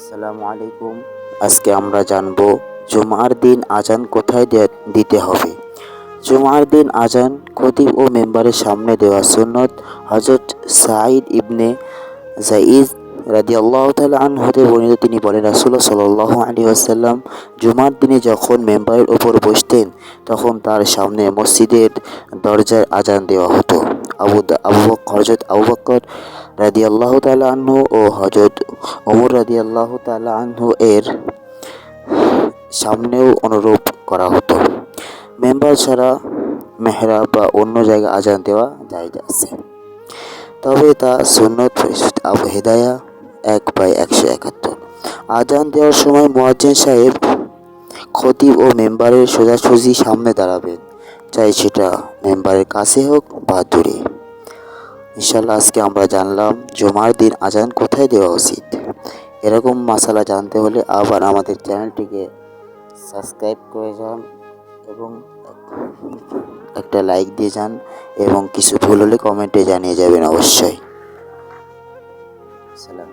আসসালামু আলাইকুম। আজকে আমরা জানব জুমার দিন আজান কোথায় দিতে হবে। জুমার দিন আজান খতিব ও মেম্বারের সামনে দেওয়া সুন্নত হজরত সাঈদ ইবনে জাইদ রাদি আল্লাহ তালা হতে বর্ণিত। তিনি বলেন রাসুল্লাহ সাল্লাহ আলী আসাল্লাম জুমার দিনে যখন মেম্বারের ওপর বসতেন, তখন তার সামনে মসজিদের দরজার আজান দেওয়া হতো। আবু হজরত আবু বকর রাদি আল্লাহ তালা আনহু ও হজরত ওমর রাদি আল্লাহ তালা আনহু এর সামনেও অনুরূপ করা হতো। মেম্বার ছাড়া মেহরা বা অন্য জায়গায় আজান দেওয়া যায় আছে। তবে তা সুন্নত আবু হেদায়া এক বাই একশো একাত্তর। আজান দেওয়ার সময় মোয়াজ্জেন সাহেব খতিব ও মেম্বারের সোজাসুজি সামনে দাঁড়াবেন। চাই সেটা মেম্বারের কাছে হোক বা দূরে। ইনশাল্লাহ আজকে আমরা জানলাম, জুমার দিন আজান কোথায় দেওয়া উচিত? এরকম মশালা জানতে হলে আবার আমাদের চ্যানেলটিকে সাবস্ক্রাইব করে যান এবং একটা লাইক দিয়ে যান এবং কিছু ভুল হলে কমেন্টে জানিয়ে যাবেন অবশ্যই। সালাম।